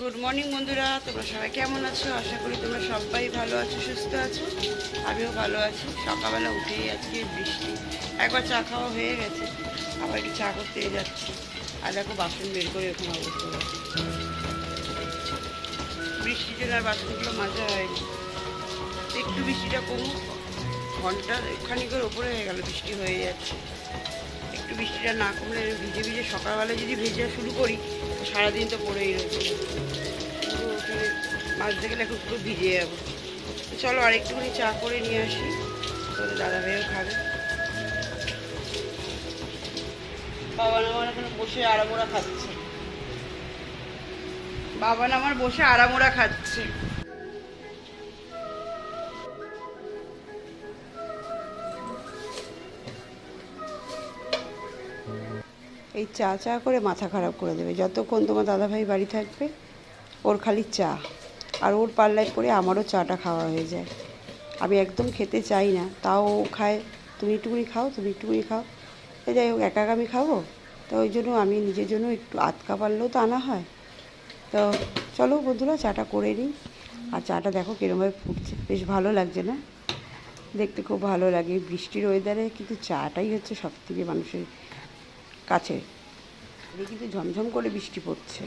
Good morning বন্ধুরা। তোমরা সবাই কেমন আছো? আশা করি তোমরা সবাই ভালো আছো, সুস্থ আছো। আমিও ভালো আছি। সকালবেলা উঠেই আজকে বৃষ্টি। একবার চা খাওয়া হয়ে গেছে, আবার একটু চা করতে যাচ্ছি। আর দেখো বাসন বের করে এরকম অবস্থা বৃষ্টির জন্য আর বাসনগুলো মাজা হয়নি। একটু বৃষ্টিটা কমুক, ঘণ্টা খানিকের ওপরে হয়ে গেল, বৃষ্টি হয়ে যাচ্ছে। একটু বৃষ্টিটা না কমলে ভিজে ভিজে সকালবেলা যদি ভেজা শুরু করি, সারাদিন তো পড়েই রয়েছে। মাঝতে গেলে একটু পুরো ভিজে যাব। চলো আর একটুখানি চা করে নিয়ে আসি তোদের দাদা ভাইও খাবে। বাবা আমার এখানে বসে আড়ামোড়া খাচ্ছে। বাবা আমার বসে আড়ামোড়া খাচ্ছে। এই চা চা করে মাথা খারাপ করে দেবে। যতক্ষণ তোমার দাদাভাই বাড়ি থাকবে ওর খালি চা। আর ওর পাল্লায় পড়ে আমারও চাটা খাওয়া হয়ে যায়। আমি একদম খেতে চাই না, তাও ও খায়, তুমি একটুকুনি খাও, তুমি একটুকুনি খাও। যাই হোক একা আমি খাব, তো ওই জন্য আমি নিজের জন্য একটু আতকা পারলেও তো আনা হয়। তো চলো বন্ধুরা, চাটা করে নিই। আর চাটা দেখো কীরমভাবে ফুটছে, বেশ ভালো লাগছে না? দেখতে খুব ভালো লাগে, বৃষ্টির ওয়েদারে কিন্তু চাটাই হচ্ছে সব থেকে মানুষের কাছে। কিন্তু ঝমঝম করে বৃষ্টি পড়ছে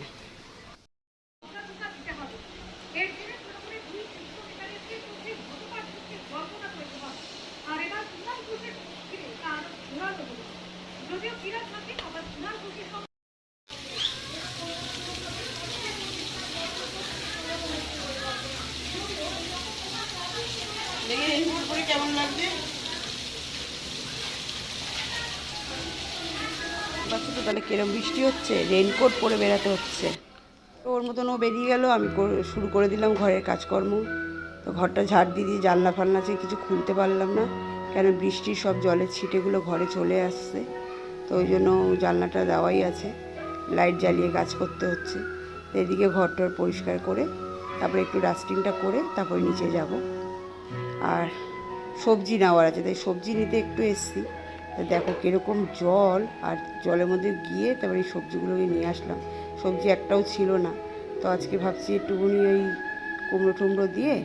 যদিও কিরা থাকে আবার সোনার খুশি দেখি রেনকোট পরে কেমন লাগছে বাচ্চা তো তাহলে কিরম বৃষ্টি হচ্ছে? রেনকোট পরে বেড়াতে হচ্ছে। তো ওর মতন ও বেরিয়ে গেল, আমি শুরু করে দিলাম ঘরের কাজকর্ম। তো ঘরটা ঝাড় দিয়ে দিয়ে জানলা ফালনা আছে, কিছু খুলতে পারলাম না। কেন বৃষ্টির সব জলের ছিটেগুলো ঘরে চলে আসছে। তো ওই জন্য জানলাটা দেওয়াই আছে। লাইট জ্বালিয়ে কাজ করতে হচ্ছে। এদিকে ঘরটার পরিষ্কার করে, তারপরে একটু ডাস্টিংটা করে, তারপরে নিচে যাব। আর সবজি নেওয়ার আছে, তাই সবজি নিতে একটু এসছি। তা দেখো কীরকম জল, আর জলের মধ্যে গিয়ে তারপরে এই সবজিগুলোকে নিয়ে আসলাম। সবজি একটাও ছিল না। তো আজকে ভাবছি একটুখানি ওই কুমড়ো টুমড়ো দিয়ে,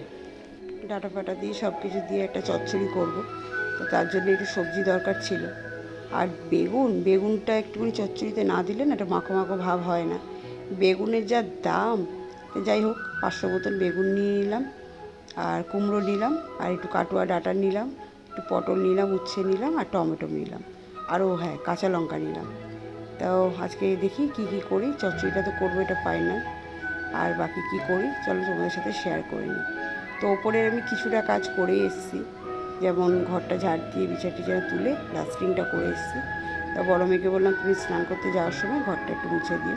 ডাটা ফাটা দিয়ে সব কিছু দিয়ে একটা চচ্চড়ি করব। তো তার জন্য একটু সবজি দরকার ছিল। আর বেগুন, বেগুনটা একটুখানি চচ্চড়িতে না দিলে না একটা মাখো মাখো ভাব হয় না। বেগুনের যা দাম, যাই হোক, পাঁচশো বোতল বেগুন নিয়ে নিলাম। আর কুমড়ো নিলাম, আর একটু কাটুয়া ডাটা নিলাম, একটু পটল নিলাম, উচ্ছে নিলাম, আর টমেটো নিলাম। আরও হ্যাঁ কাঁচা লঙ্কা নিলাম। তাও আজকে দেখি কি কি করি, চচ্চড়িটা তো করব, এটা পাই না আর বাকি কি করি, চলো তোমাদের সাথে শেয়ার করে নিই। তো ওপরের আমি কিছুটা কাজ করে এসেছি। যেমন ঘরটা ঝাড় দিয়ে বিচার টিচার তুলে ডাস্টিংটা করে এসেছি। তা বড় মেয়েকে বললাম, তুমি স্নান করতে যাওয়ার সময় ঘরটা একটু মুছে দিও।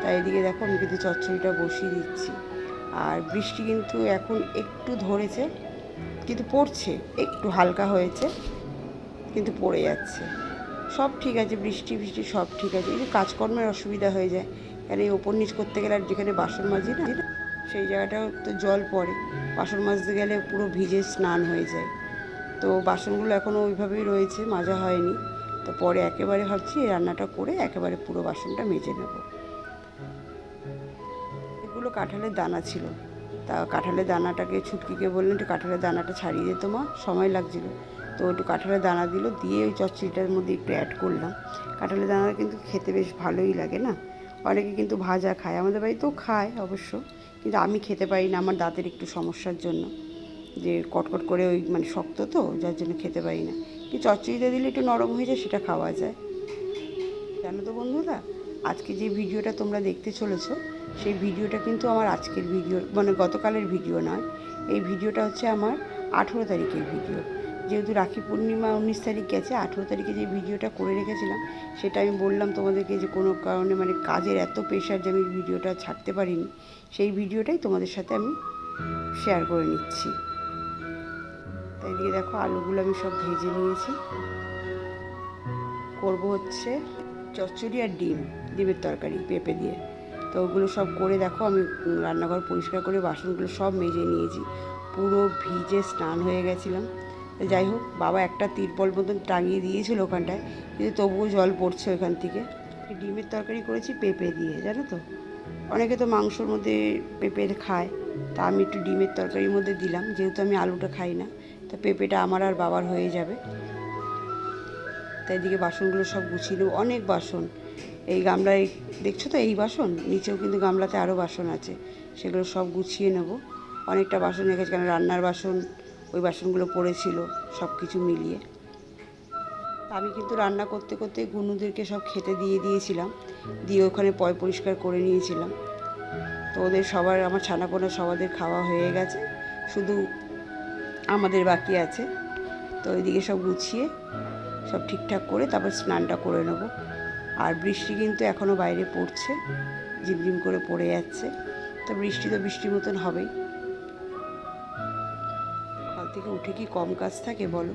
তাই এদিকে দেখো আমি কিন্তু চচ্চড়িটা বসিয়ে দিচ্ছি। আর বৃষ্টি কিন্তু এখন একটু ধরেছে, কিন্তু পড়ছে, একটু হালকা হয়েছে, কিন্তু পড়ে যাচ্ছে। সব ঠিক আছে, বৃষ্টি বৃষ্টি সব ঠিক আছে যে কাজকর্মের অসুবিধা হয়ে যায়। কারণ এই ওপর নিচ করতে গেলে আর যেখানে বাসন মাজি না, সেই জায়গাটাও তো জল পড়ে। বাসন মাজতে গেলে পুরো ভিজে স্নান হয়ে যায়। তো বাসনগুলো এখনও ওইভাবেই রয়েছে, মাজা হয়নি। তো পরে একেবারে ভাবছি রান্নাটা করে একেবারে পুরো বাসনটা মেজে নেব। এগুলো কাঁঠালের দানা ছিল। তা কাঁঠালের দানাটাকে ছুটকিকে বললেন, একটু কাঁঠালের দানাটা ছাড়িয়ে দিত মা, সময় লাগছিল। তো একটু কাঁঠালের দানা দিল, দিয়ে ওই চচ্চড়িটার মধ্যে একটু অ্যাড করলাম। কাঁঠালের দানাটা কিন্তু খেতে বেশ ভালোই লাগে না? অনেকে কিন্তু ভাজা খায়, আমাদের বাড়িতেও খায় অবশ্য, কিন্তু আমি খেতে পারি না আমার দাঁতের একটু সমস্যার জন্য। যে কটকট করে ওই মানে শক্ত তো, যার জন্য খেতে পারি না। কি চচ্চড়িতে দিলে একটু নরম হয়ে যায়, সেটা খাওয়া যায়। জানো তো বন্ধুরা, আজকে যে ভিডিওটা তোমরা দেখতে চলেছো সেই ভিডিওটা কিন্তু আমার আজকের ভিডিও মানে গতকালের ভিডিও নয়, এই ভিডিওটা হচ্ছে আমার আঠেরো তারিখের ভিডিও। যেহেতু রাখি পূর্ণিমা উনিশ তারিখ গেছে আঠেরো তারিখে যে ভিডিওটা করে রেখেছিলাম, সেটা আমি বললাম তোমাদেরকে যে কোনো কারণে মানে কাজের এত প্রেশার যে আমি ভিডিওটা ছাড়তে পারিনি, সেই ভিডিওটাই তোমাদের সাথে আমি শেয়ার করে নিচ্ছি। তাই দিয়ে দেখো আলুগুলো আমি সব ভেজে নিয়েছি। করব হচ্ছে চচ্চড়ি আর ডিম, ডিমের তরকারি পেঁপে দিয়ে। ওগুলো সব করে দেখো, আমি রান্নাঘর পরিষ্কার করে বাসনগুলো সব মেজে নিয়েছি। পুরো ভিজে স্নান হয়ে গেছিলাম। যাই হোক, বাবা একটা তিরপল মতন টাঙিয়ে দিয়েছিল ওখানটায়, কিন্তু তবুও জল পড়ছে ওখান থেকে। ডিমের তরকারি করেছি, পেঁপে দিয়ে, জানো তো? অনেকে তো মাংসর মধ্যে পেঁপে খায়, তা আমি একটু ডিমের তরকারির মধ্যে দিলাম, যেহেতু আমি আলুটা খাই না, তো পেঁপেটা আমার আর বাবার হয়ে যাবে। তাই এদিকে বাসনগুলো সব গুছিয়ে নেব। অনেক বাসন এই গামলায়, দেখছ তো এই বাসন? নিচেও কিন্তু গামলাতে আরও বাসন আছে। সেগুলো সব গুছিয়ে নেব। অনেকটা বাসন গেছে কারণ রান্নার বাসন, ওই বাসনগুলো পড়েছিল সব কিছু মিলিয়ে। আমি কিন্তু রান্না করতে করতে গুনুদেরকে সব খেতে দিয়ে দিয়েছিলাম। দিয়ে ওখানে পয় পরিষ্কার করে নিয়েছিলাম। তো ওদের সবার, আমার ছানাপোনা সবাদের খাওয়া হয়ে গেছে। শুধু আমাদের বাকি আছে। তো ওইদিকে সব গুছিয়ে, সব ঠিকঠাক করে তারপর স্নানটা করে নেব। আর বৃষ্টি কিন্তু এখনও বাইরে পড়ছে, ঝিমঝিম করে পড়ে যাচ্ছে। তো বৃষ্টি তো বৃষ্টির মতন হবেই। সকাল থেকে উঠে কি কম কাজ থাকে বলো?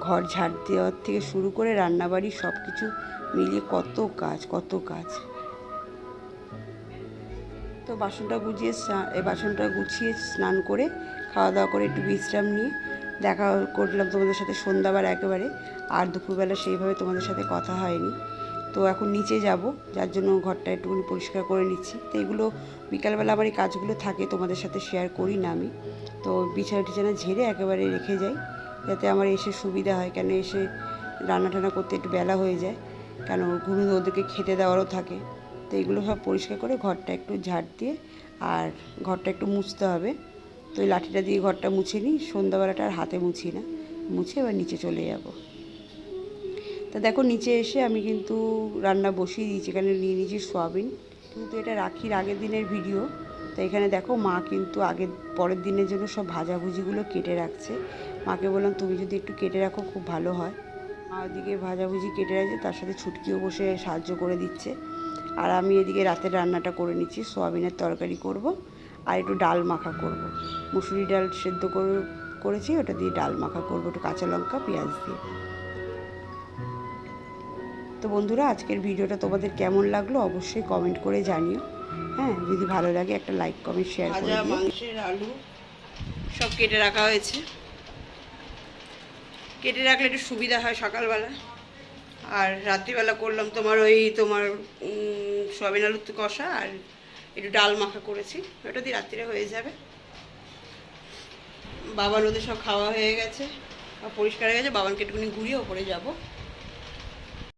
ঘর ঝাড় দেওয়ার থেকে শুরু করে রান্নাবাড়ি সব কিছু মিলিয়ে কত কাজ কত কাজ। তো বাসনটা স্না- এই বাসনটা গুছিয়ে স্নান করে খাওয়া দাওয়া করে একটু বিশ্রাম নিয়ে দেখা করলাম তোমাদের সাথে সন্ধ্যাবার একেবারে, আর দুপুরবেলা সেইভাবে তোমাদের সাথে কথা হয়নি। তো এখন নিচে যাব, যার জন্য ঘরটা একটুখানি পরিষ্কার করে নিচ্ছি। তো এগুলো বিকালবেলা আমার এই কাজগুলো থাকে, তোমাদের সাথে শেয়ার করি না আমি। তো বিছানা টিছানা ঝেড়ে একেবারে রেখে যাই, যাতে আমার এসে সুবিধা হয়। কেন এসে রান্না টান্না করতে একটু বেলা হয়ে যায়, কেন গুরু ওদেরকে খেতে দেওয়ারও থাকে। তো এগুলো সব পরিষ্কার করে ঘরটা একটু ঝাড় দিয়ে আর ঘরটা একটু মুছতে হবে। তো ওই লাঠিটা দিয়ে ঘরটা মুছে নিই, সন্ধ্যাবেলাটা আর হাতে মুছি না। মুছে এবার নিচে চলে যাব। তা দেখো, নিচে এসে আমি কিন্তু রান্না বসিয়ে দিয়েছি। এখানে নিয়ে নিয়েছি সোয়াবিন। কিন্তু এটা রাখির আগের দিনের ভিডিও। তো এখানে দেখো, মা কিন্তু আগের, পরের দিনের জন্য সব ভাজাভুজিগুলো কেটে রাখছে। মাকে বললাম, তুমি যদি একটু কেটে রাখো, খুব ভালো হয়। মা ওদিকে ভাজাভুজি কেটে রাখছে, তার সাথে ছুটকিও বসে সাহায্য করে দিচ্ছে। আর আমি এদিকে রাতের রান্নাটা করে নিচ্ছি, সোয়াবিনের তরকারি করব আর একটু ডাল মাখা করব। মুসুরি ডাল সেদ্ধ করে, করেছি, ওটা দিয়ে ডাল মাখা করব, একটু কাঁচা লঙ্কা, পেঁয়াজ দিয়ে। তো বন্ধুরা আজকের ভিডিওটা তোমাদের কেমন লাগল অবশ্যই কমেন্ট করে জানিও। হ্যাঁ যদি ভালো লাগে একটা লাইক কমেন্ট শেয়ার করে দিও। মাংসের আলু সব কেটে রাখা হয়েছে। কেটে রাখলে একটু সুবিধা হয় সকালবেলা। আর রাত্রিবেলা করলাম তোমার ওই তোমার সয়াবিন আলুর তো কষা আর একটু ডাল মাখা করেছি। ওটা দিয়ে রাত্রিরে হয়ে যাবে। বাবার ওদের সব খাওয়া হয়ে গেছে। আর পরিষ্কার হয়ে গেছে। বাবানকে একটুখানি ঘুরিয়ে ওপরে যাব।